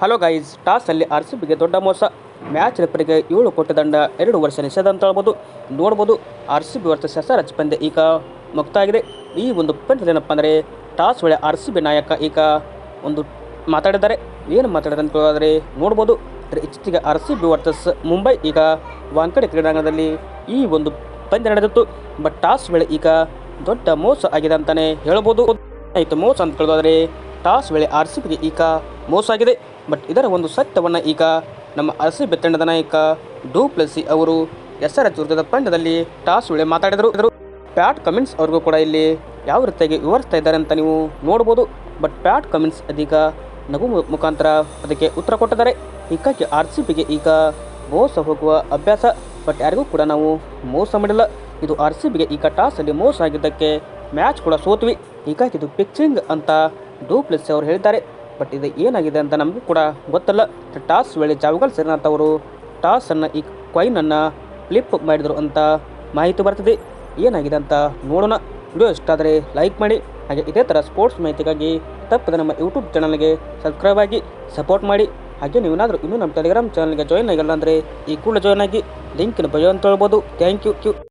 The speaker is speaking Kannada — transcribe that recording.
ಹಲೋ ಗೈಸ್ ಟಾಸಲ್ಲಿ ಆರ್ ಸಿ ಬಿಗೆ ದೊಡ್ಡ ಮೋಸ. ಮ್ಯಾಚ್ ರೆಫರಿಗೆ ಏಳು ಕೋಟಿ ದಂಡ, ಎರಡು ವರ್ಷ ನಿಷೇಧ ಅಂತ ಹೇಳ್ಬೋದು. ನೋಡ್ಬೋದು R C B R H ಪಂದ್ಯ ಈಗ ಮುಕ್ತಾಗಿದೆ. ಈ ಒಂದು ಪಂದ್ಯದಲ್ಲಿ ಏನಪ್ಪ ಅಂದರೆ, ಟಾಸ್ ವೇಳೆ ಆರ್ ಸಿ ಬಿ ನಾಯಕ ಈಗ ಒಂದು ಮಾತಾಡಿದ್ದಾರೆ. ಏನು ಮಾತಾಡಿದ್ದಾರೆ ಅಂತ ಕೇಳೋದಾದ್ರೆ ನೋಡ್ಬೋದು. ಇತ್ತೀಚೆಗೆ R C B versus Mumbai ಈಗ ವಾಂಕಡೆ ಕ್ರೀಡಾಂಗಣದಲ್ಲಿ ಈ ಒಂದು ಪಂದ್ಯ ನಡೆದಿತ್ತು. ಬಟ್ ಟಾಸ್ ವೇಳೆ ಈಗ ದೊಡ್ಡ ಮೋಸ ಆಗಿದೆ ಅಂತಲೇ ಹೇಳ್ಬೋದು. ಆಯಿತು, ಮೋಸ ಅಂತ ಕೇಳೋದಾದರೆ, ಟಾಸ್ ವೇಳೆ ಆರ್ ಸಿ ಬಿಗೆ ಈಗ ಮೋಸ ಆಗಿದೆ. ಬಟ್ ಇದರ ಒಂದು ಸತ್ಯವನ್ನು ಈಗ ನಮ್ಮ ಅರಸಿ ಸಿ ಬಿ ತಂಡದ ನಾಯಕ ಡೂ ಪ್ಲಸಿ ಅವರು ಎಸ್ ಆರ್ ಎಚ್ ವಿರುದ್ಧದ ಪಂದ್ಯದಲ್ಲಿ ಟಾಸ್ ವೇಳೆ ಮಾತಾಡಿದರು. ಇದ್ರು ಪ್ಯಾಟ್ ಕಮಿನ್ಸ್ ಅವ್ರಿಗೂ ಕೂಡ ಇಲ್ಲಿ ಯಾವ ರೀತಿಯಾಗಿ ವಿವರಿಸ್ತಾ ಇದ್ದಾರೆ ಅಂತ ನೀವು ನೋಡ್ಬೋದು. ಬಟ್ ಪ್ಯಾಟ್ ಕಮಿನ್ಸ್ ಅದೀಗ ನಗು ಮುಖಾಂತರ ಅದಕ್ಕೆ ಉತ್ತರ ಕೊಟ್ಟಿದ್ದಾರೆ. ಹೀಗಾಗಿ ಆರ್ ಸಿ ಬಿಗೆ ಈಗ ಮೋಸ ಹೋಗುವ ಅಭ್ಯಾಸ. ಬಟ್ ಯಾರಿಗೂ ಕೂಡ ನಾವು ಮೋಸ ಮಾಡಿಲ್ಲ. ಇದು ಆರ್ ಸಿ ಬಿಗೆ ಈಗ ಟಾಸಲ್ಲಿ ಮೋಸ ಆಗಿದ್ದಕ್ಕೆ ಮ್ಯಾಚ್ ಕೂಡ ಸೋತ್ವಿ. ಹೀಗಾಗಿ ಇದು ಪಿಕ್ಚಿಂಗ್ ಅಂತ ಡೂ ಪ್ಲಸ್ ಅವರು ಹೇಳಿದ್ದಾರೆ. ಬಟ್ ಇದು ಏನಾಗಿದೆ ಅಂತ ನಮಗೂ ಕೂಡ ಗೊತ್ತಲ್ಲ. ಟಾಸ್ ವೇಳೆ ಜಾವಗಲ್ ಶ್ರೀನಾಥ್ ಅವರು ಟಾಸನ್ನು ಈ ಕಾಯಿನನ್ನು ಫ್ಲಿಪ್ ಮಾಡಿದರು ಅಂತ ಮಾಹಿತಿ ಬರ್ತಿದೆ. ಏನಾಗಿದೆ ಅಂತ ನೋಡೋಣ. ವಿಡಿಯೋ ಇಷ್ಟ ಆದರೆ ಲೈಕ್ ಮಾಡಿ. ಹಾಗೆ ಇದೇ ಥರ ಸ್ಪೋರ್ಟ್ಸ್ ಮಾಹಿತಿಗಾಗಿ ತಪ್ಪದೆ ನಮ್ಮ ಯೂಟ್ಯೂಬ್ ಚಾನಲ್ಗೆ ಸಬ್ಸ್ಕ್ರೈಬ್ ಆಗಿ ಸಪೋರ್ಟ್ ಮಾಡಿ. ಹಾಗೆ ನೀವೇನಾದರೂ ಇನ್ನೂ ನಮ್ಮ ಟೆಲಿಗ್ರಾಮ್ ಚಾನಲ್ಗೆ ಜಾಯ್ನ್ ಆಗಿಲ್ಲ ಅಂದರೆ ಈ ಕೂಡ ಜಾಯ್ನ್ ಆಗಿ. ಲಿಂಕಿನ ಬಯೋ ಅಂತ ಹೇಳ್ಬೋದು. Thank U Q